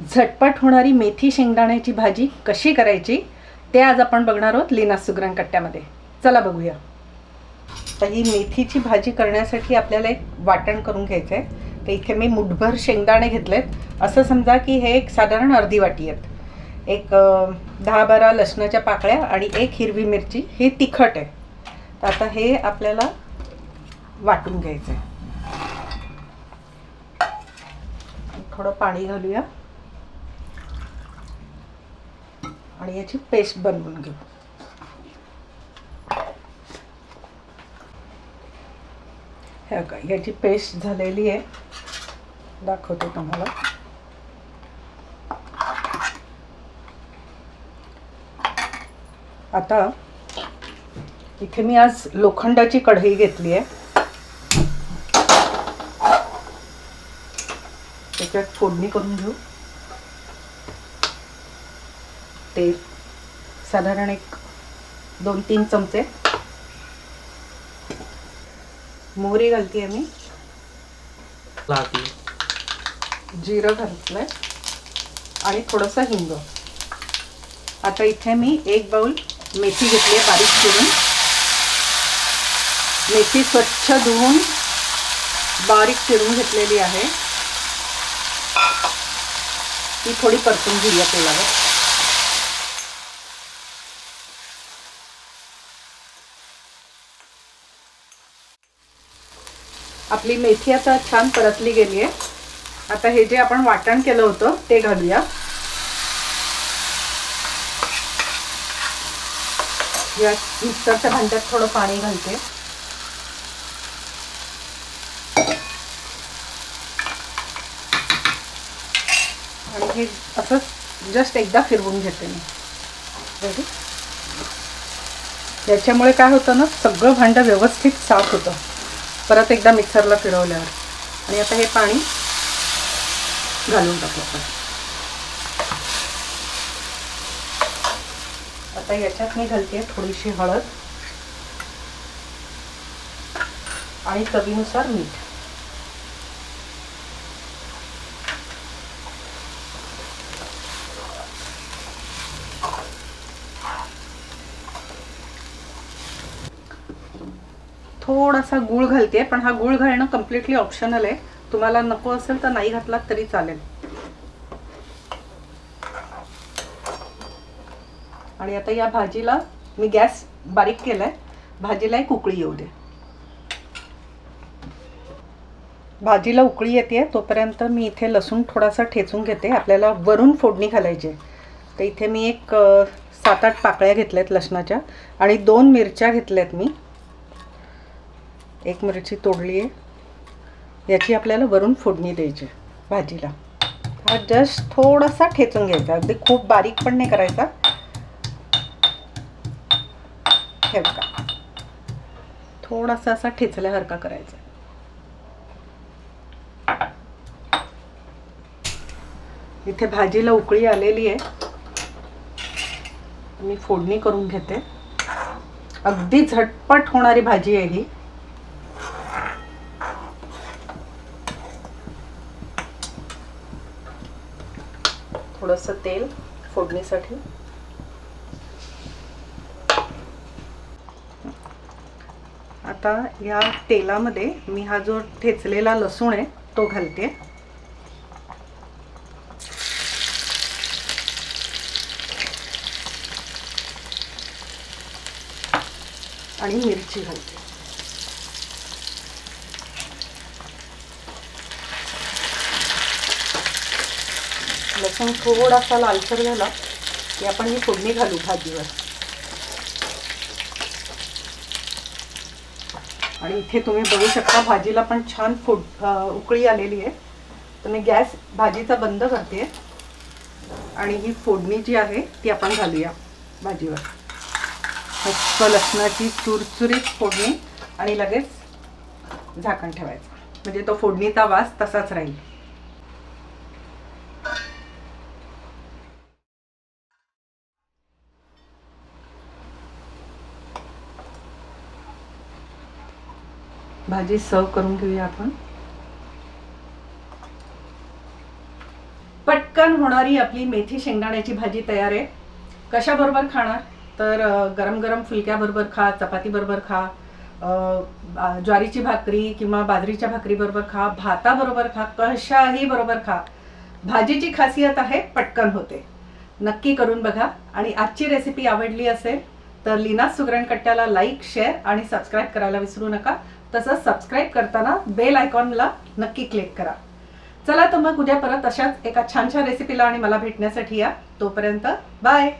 झटपट होणारी मेथी शेंगदाण्याची भाजी कशी करायची ते आज आपण बघणार आहोत लीना सुग्रण कट्ट्यामध्ये. चला बघूया. तर ही मेथीची भाजी करण्यासाठी आपल्याला एक वाटण करून घ्यायचं आहे तर इथे मी मुठभर शेंगदाणे घेतलेत. असं समजा की हे एक साधारण अर्धी वाटी आहेत. एक दहा बारा लसणाच्या पाकळ्या आणि एक हिरवी मिरची. हे तिखट आहे. तर आता हे आपल्याला वाटून घ्यायचं आहे थोडं पाणी घालूया. आणि याची पेस्ट बनवून घेऊ. ह्या का याची पेस्ट झालेली आहे. दाखवते तुम्हाला. आता इथे मी आज लोखंडाची कढई घेतली आहे. त्याच्यात फोडणी करून घेऊ. तेल साधारण एक दोन तीन चमचे. मोहरी घालते मी. लाती जिरं घातलंय. आणि थोडंसं हिंग. आता इथे मी एक बाउल मेथी घेतली आहे बारीक चिरून. मेथी स्वच्छ धुवून बारीक चिरून घेतलेली आहे. ती थोडी परतून घेऊया तेलावर. आपली मेथी आता छान परतली गेली आहे. आता हे जे आपण वाटण केलं होतं ते घालूया. या मिक्सरच्या भांड्यात थोडं पाणी घालते. आणि हे असंच जस्ट एकदा फिरवून घेते मी. याच्यामुळे काय होतं ना सगळं भांडं व्यवस्थित साफ होतं. परत एकदा मिक्सरला फिरवल्यावर. आणि आता हे पाणी घालून टाकू आपण. आता याच्यात मी घालते थोडीशी हळद आणि चवीनुसार मीठ. थोडासा गूळ घालते पण हा गूळ घालणं कम्प्लिटली ऑप्शनल आहे. तुम्हाला नको असेल तर नाही घातलात तरी चालेल. आणि आता या भाजीला मी गॅस बारीक केलाय. भाजीला एक उकळी येऊ दे. भाजीला उकळी येते तोपर्यंत मी इथे लसूण थोडासा ठेचून घेते. आपल्याला वरून फोडणी घालायची आहे. तर इथे मी एक सात आठ पाकळ्या घेतल्यात लसणाच्या आणि दोन मिरच्या घेतल्यात मी. एक मिरची तोडली आहे. याची आपल्याला वरून फोडणी द्यायची भाजीला. हा जस्ट थोडासा ठेचून घ्यायचा. अगदी खूप बारीक पण नाही करायचा. हे बघा. थोडासा असा ठेचल्यासारखा करायचा इथे भाजीला उकळी आलेली आहे. मी फोडणी करून घेते. अगदी झटपट होणारी भाजी आहे ही. थोडंसं तेल फोडणीसाठी. आता या तेलामध्ये मी हा जो ठेचलेला लसूण आहे तो घालते. आणि मिरची घालते. लसूण थोडासा लालसर झाला. की आपण ही फोडणी घालू भाजीवर. आणि इथे तुम्ही बघू शकता भाजीला पण छान फोड उकळी आलेली आहे. तर मी गॅस भाजीचा बंद करते. आणि ही फोडणी जी आहे ती आपण घालूया भाजीवर. मस्त लसणाची चुरचुरीत फोडणी आणि लगेच झाकण ठेवायचं. म्हणजे तो फोडणीचा वास तसाच राहील. भाजी सर्व करून घेऊया आपण. पटकन होणारी आपली मेथी शेंगदाण्याची भाजी तयार आहे. कशाबरोबर खाणार? तर गरम गरम फुलक्याबरोबर खा चपातीबरोबर खा ज्वारीची भाकरी किंवा बाजरीच्या भाकरीबरोबर खा भाताबरोबर खा कशाही बरोबर खा. भाजीची खासियत आहे पटकन होते. नक्की करून बघा. आणि आजची रेसिपी आवडली असेल तर लीना सुगरण कट्ट्याला लाईक शेअर आणि सबस्क्राईब करायला विसरू नका. तसंच सबस्क्राईब करताना बेल आयकॉनला नक्की क्लिक करा. चला तर मग उद्या परत अशाच एका छानशा रेसिपीला आणि मला भेटण्यासाठी या. तोपर्यंत बाय